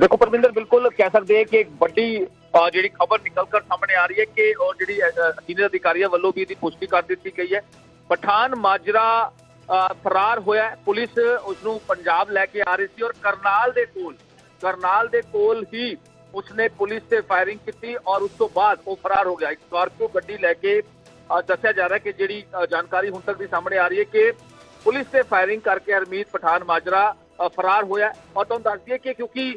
ਦੇਖੋ ਪਰਮਿੰਦਰ, ਬਿਲਕੁਲ ਕਹਿ ਸਕਦੇ ਹਾਂ ਕਿ ਇੱਕ ਵੱਡੀ ਜਿਹੜੀ ਖਬਰ ਨਿਕਲ ਕਰ ਸਾਹਮਣੇ ਆ ਰਹੀ ਹੈ ਕਿ ਉਹ ਜਿਹੜੀ ਸੀਨੀਅਰ ਅਧਿਕਾਰੀਆਂ ਵੱਲੋਂ ਵੀ ਇਹਦੀ ਪੁਸ਼ਟੀ ਕਰ ਦਿੱਤੀ ਗਈ ਹੈ। ਪਠਾਨ ਮਾਜਰਾ ਫਰਾਰ ਹੋਇਆ ਹੈ। ਪੁਲਿਸ ਉਸ ਨੂੰ ਪੰਜਾਬ ਲੈ ਕੇ ਆ ਰਹੀ ਸੀ ਔਰ ਕਰਨਾਲ ਦੇ ਕੋਲ, ਕਰਨਾਲ ਦੇ ਕੋਲ ਹੀ ਉਸਨੇ ਪੁਲਿਸ ਤੇ ਫਾਇਰਿੰਗ ਕੀਤੀ ਔਰ ਉਸ ਤੋਂ ਬਾਅਦ ਉਹ ਫਰਾਰ ਹੋ ਗਿਆ। ਇੱਕ ਸਕਾਰਪੀਓ ਗੱਡੀ ਲੈ ਕੇ ਦੱਸਿਆ ਜਾ ਰਿਹਾ ਕਿ ਜਿਹੜੀ ਜਾਣਕਾਰੀ ਹੁਣ ਤੱਕ ਦੀ ਸਾਹਮਣੇ ਆ ਰਹੀ ਹੈ ਕਿ ਪੁਲਿਸ ਤੇ ਫਾਇਰਿੰਗ ਕਰਕੇ ਹਰਮੀਤ ਪਠਾਨ ਮਾਜਰਾ ਫਰਾਰ ਹੋਇਆ ਔਰ ਤੁਹਾਨੂੰ ਦੱਸ ਦਈਏ ਕਿ ਕਿਉਂਕਿ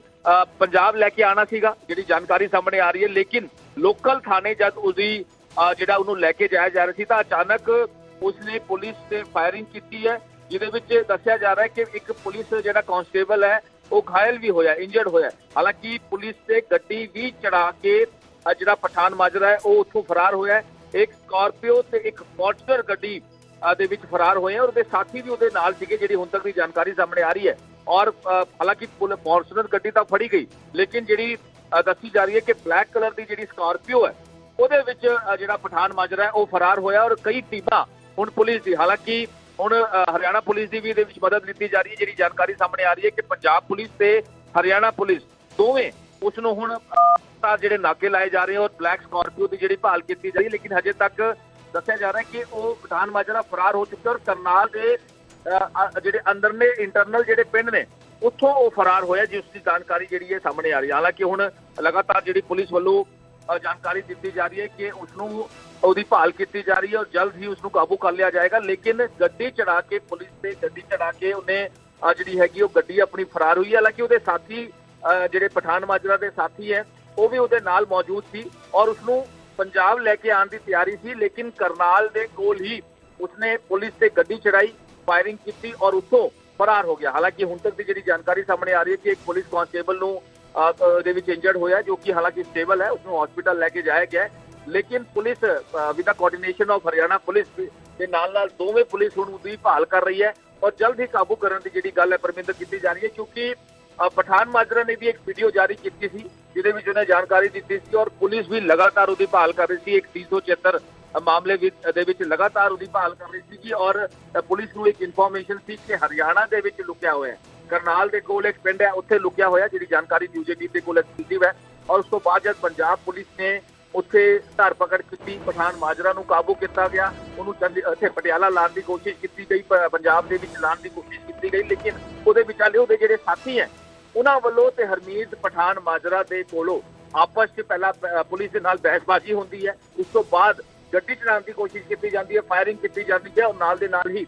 ਪੰਜਾਬ ਲੈ ਕੇ ਆਣਾ ਸੀਗਾ, ਜਿਹੜੀ ਜਾਣਕਾਰੀ ਸਾਹਮਣੇ ਆ ਰਹੀ ਹੈ, ਲੇਕਿਨ ਲੋਕਲ ਥਾਣੇ ਜਦ ਉਸਦੀ ਜਿਹੜਾ ਉਹਨੂੰ ਲੈ ਕੇ ਜਾਇਆ ਜਾ ਰਿਹਾ ਸੀ, ਤਾਂ ਅਚਾਨਕ ਉਸਨੇ ਪੁਲਿਸ ਤੇ ਫਾਇਰਿੰਗ ਕੀਤੀ ਹੈ, ਜਿਹਦੇ ਵਿੱਚ ਦੱਸਿਆ ਜਾ ਰਿਹਾ ਹੈ ਕਿ ਇੱਕ ਪੁਲਿਸ ਜਿਹੜਾ ਕਾਂਸਟੇਬਲ ਹੈ, ਉਹ ਘਾਇਲ ਵੀ ਹੋਇਆ ਇੰਜਰਡ ਹੋਇਆ ਹਾਲਾਂਕਿ ਪੁਲਿਸ ਤੇ ਗੱਡੀ ਵੀ ਚੜਾ ਕੇ ਜਿਹੜਾ ਪਠਾਨ ਮਾਜਰਾ ਹੈ, ਉਹ ਉੱਥੋਂ ਫਰਾਰ ਹੋਇਆ ਇੱਕ ਸਕਾਰਪੀਓ ਤੇ ਇੱਕ ਫੋਰਚੂਨਰ ਗੱਡੀ ਦੇ ਵਿੱਚ ਫਰਾਰ ਹੋਏ ਆ ਔਰ ਉਹਦੇ ਸਾਥੀ ਵੀ ਉਹਦੇ ਨਾਲ ਸੀਗੇ, ਜਿਹੜੀ ਹੁਣ ਤੱਕ ਦੀ ਜਾਣਕਾਰੀ ਸਾਹਮਣੇ ਆ ਰਹੀ ਹੈ। ਔਰ ਹਾਲਾਂਕਿ ਫੋਰਚੂਨਰ ਗੱਡੀ ਤਾਂ ਫੜੀ ਗਈ, ਲੇਕਿਨ ਜਿਹੜੀ ਦੱਸੀ ਜਾ ਰਹੀ ਹੈ ਕਿ ਬਲੈਕ ਕਲਰ ਦੀ ਜਿਹੜੀ ਸਕਾਰਪੀਓ ਹੈ, ਉਹਦੇ ਵਿੱਚ ਜਿਹੜਾ ਪਠਾਨ ਮਾਜਰਾ ਹੈ, ਉਹ ਫਰਾਰ ਹੋਇਆ ਔਰ ਕਈ ਟੀਮਾਂ ਹੁਣ ਪੁਲਿਸ ਦੀ, ਹਾਲਾਂਕਿ ਹੁਣ ਹਰਿਆਣਾ ਪੁਲਿਸ ਦੀ ਵੀ ਇਹਦੇ ਵਿੱਚ ਮਦਦ ਲਿੱਤੀ ਜਾ ਰਹੀ ਹੈ, ਜਿਹੜੀ ਜਾਣਕਾਰੀ ਸਾਹਮਣੇ ਆ ਰਹੀ ਹੈ ਕਿ ਪੰਜਾਬ ਪੁਲਿਸ ਤੇ ਹਰਿਆਣਾ ਪੁਲਿਸ ਦੋਵੇਂ ਉਸ ਨੂੰ ਹੁਣ ਤਾਂ ਜਿਹੜੇ ਨਾਕੇ ਲਾਏ ਜਾ ਰਹੇ ਔਰ ਬਲੈਕ ਸਕਾਰਪੀਓ ਦੀ ਜਿਹੜੀ ਭਾਲ ਕੀਤੀ ਜਾ ਰਹੀ ਹੈ, ਲੇਕਿਨ ਹਜੇ ਤੱਕ ਦੱਸਿਆ ਜਾ ਰਿਹਾ ਕਿ ਉਹ ਪਠਾਨ ਮਾਜਰਾ ਫਰਾਰ ਹੋ ਚੁੱਕਾ ਔਰ ਕਰਨਾਲ ਦੇ ਜਿਹੜੇ ਅੰਦਰਲੇ ਇੰਟਰਨਲ ਜਿਹੜੇ ਪਿੰਡ ਨੇ ਉੱਥੋਂ ਉਹ ਫਰਾਰ ਹੋਇਆ ਜਿਸ ਦੀ ਜਾਣਕਾਰੀ ਜਿਹੜੀ ਹੈ ਸਾਹਮਣੇ ਆ ਰਹੀ ਹੈ। ਹਾਲਾਂਕਿ ਹੁਣ ਲਗਾਤਾਰ ਜਿਹੜੀ ਪੁਲਿਸ ਵੱਲੋਂ ਜਾਣਕਾਰੀ ਦਿੱਤੀ ਜਾ ਰਹੀ ਹੈ ਕਿ ਉਸ ਨੂੰ ਉਹਦੀ ਭਾਲ ਕੀਤੀ ਜਾ ਰਹੀ ਹੈ ਔਰ ਜਲਦ ਹੀ ਉਸ ਨੂੰ ਕਾਬੂ ਕਰ ਲਿਆ ਜਾਏਗਾ ਲੇਕਿਨ ਗੱਡੀ ਚੜਾ ਕੇ ਪੁਲਿਸ ਤੇ ਗੱਡੀ ਚੜਾ ਕੇ ਉਹਨੇ ਜਿਹੜੀ ਹੈਗੀ ਉਹ ਗੱਡੀ ਆਪਣੀ ਫਰਾਰ ਹੋਈ ਹੈ। ਹਾਲਾਂਕਿ ਉਹਦੇ ਸਾਥੀ ਅ, ਜਿਹੜੇ ਪਠਾਨ ਮਾਜਰਾ ਦੇ ਸਾਥੀ ਹੈ ਉਹ ਵੀ ਉਹਦੇ ਨਾਲ ਮੌਜੂਦ ਸੀ ਔਰ ਉਸ ਨੂੰ ਪੰਜਾਬ ਲੈ ਕੇ ਆਉਣ ਦੀ ਤਿਆਰੀ ਸੀ ਲੇਕਿਨ ਕਰਨਾਲ ਦੇ ਕੋਲ ਹੀ ਉਸਨੇ ਪੁਲਿਸ ਤੇ ਗੱਡੀ ਚੜਾਈ ਫਾਇਰਿੰਗ ਕੀਤੀ ਔਰ ਉੱਥੋਂ ਫਰਾਰ ਹੋ ਗਿਆ ਹਾਲਾਂਕਿ ਹੁਣ ਤੱਕ ਦੀ ਜਿਹੜੀ ਜਾਣਕਾਰੀ ਸਾਹਮਣੇ ਆ ਰਹੀ ਹੈ ਕਿ ਇੱਕ ਪੁਲਿਸ ਕਾਂਸਟੇਬਲ ਨੂੰ ਦੇ ਵਿੱਚ ਇੰਜਰਡ ਹੋਇਆ ਜੋ ਕਿ ਹਾਲਾਂਕਿ ਸਟੇਬਲ ਹੈ ਉਸ ਨੂੰ ਹਸਪੀਟਲ ਲੈ ਕੇ ਜਾਇਆ ਗਿਆ ਲੇਕਿਨ police with coordination of Haryana police ਦੇ ਨਾਲ ਨਾਲ ਦੋਵੇਂ ਪੁਲਿਸ ਹੁਣ ਉਹਦੀ ਭਾਲ ਕਰ ਰਹੀ ਹੈ ਔਰ ਜਲਦ ਹੀ ਕਾਬੂ ਕਰਨ ਦੀ ਜਿਹੜੀ ਗੱਲ ਹੈ ਪਰਮਿੰਦਰ ਕੀਤੀ ਜਾ ਰਹੀ ਹੈ ਕਿਉਂਕਿ ਪਠਾਨ ਮਾਜਰਾ ਨੇ ਵੀ ਇੱਕ ਵੀਡੀਓ ਜਾਰੀ ਕੀਤੀ ਸੀ ਜਿਹਦੇ ਵਿੱਚ ਉਹਨੇ ਜਾਣਕਾਰੀ ਦਿੱਤੀ ਸੀ ਔਰ ਪੁਲਿਸ ਵੀ ਲਗਾਤਾਰ ਉਹਦੀ ਭਾਲ ਕਰ ਰਹੀ ਸੀ ਇੱਕ 376 ਮਾਮਲੇ ਵਿੱਚ ਦੇ ਵਿੱਚ ਲਗਾਤਾਰ ਉਹਦੀ ਭਾਲ ਕਰ ਰਹੀ ਸੀ ਔਰ ਪੁਲਿਸ ਨੂੰ ਇੱਕ ਇਨਫੋਰਮੇਸ਼ਨ ਸੀ ਕਿ ਹਰਿਆਣਾ ਦੇ ਵਿੱਚ ਲੁਕਿਆ ਹੋਇਆ ਹੈ। ਕਰਨਾਲ ਦੇ ਕੋਲ ਇੱਕ ਪਿੰਡ ਹੈ, ਉੱਥੇ ਲੁਕਿਆ ਹੋਇਆ, ਜਿਹੜੀ ਜਾਣਕਾਰੀ ਨਿਊਜ਼ੇ ਦੇ ਕੋਲ ਐਕਸਕਲੂਸਿਵ ਹੈ। ਔਰ ਉਸ ਤੋਂ ਬਾਅਦ ਜਦ ਪੰਜਾਬ ਪੁਲਿਸ ਨੇ ਉੱਥੇ ਧਰ ਪਕੜ ਕੀਤੀ, ਪਠਾਨ ਮਾਜਰਾ ਨੂੰ ਕਾਬੂ ਕੀਤਾ ਗਿਆ, ਉਹਨੂੰ ਇੱਥੇ ਪਟਿਆਲਾ ਲਾਉਣ ਦੀ ਕੋਸ਼ਿਸ਼ ਕੀਤੀ ਗਈ ਪੰਜਾਬ ਦੇ ਵਿੱਚ ਲਾਉਣ ਦੀ ਕੋਸ਼ਿਸ਼ ਕੀਤੀ ਗਈ, ਲੇਕਿਨ ਉਹਦੇ ਵਿਚਾਲੇ ਉਹਦੇ ਜਿਹੜੇ ਸਾਥੀ ਹੈ, ਉਹਨਾਂ ਵੱਲੋਂ ਤੇ ਹਰਮੀਤ ਪਠਾਨ ਮਾਜਰਾ ਦੇ ਕੋਲੋਂ ਆਪਸ 'ਚ ਪਹਿਲਾਂ ਪੁਲਿਸ ਦੇ ਨਾਲ ਬਹਿਸਬਾਜ਼ੀ ਹੁੰਦੀ ਹੈ। ਉਸ ਤੋਂ ਬਾਅਦ ਗੱਡੀ ਚਲਾਉਣ ਦੀ ਕੋਸ਼ਿਸ਼ ਕੀਤੀ ਜਾਂਦੀ ਹੈ ਫਾਇਰਿੰਗ ਕੀਤੀ ਜਾਂਦੀ ਹੈ ਔਰ ਨਾਲ ਦੇ ਨਾਲ ਹੀ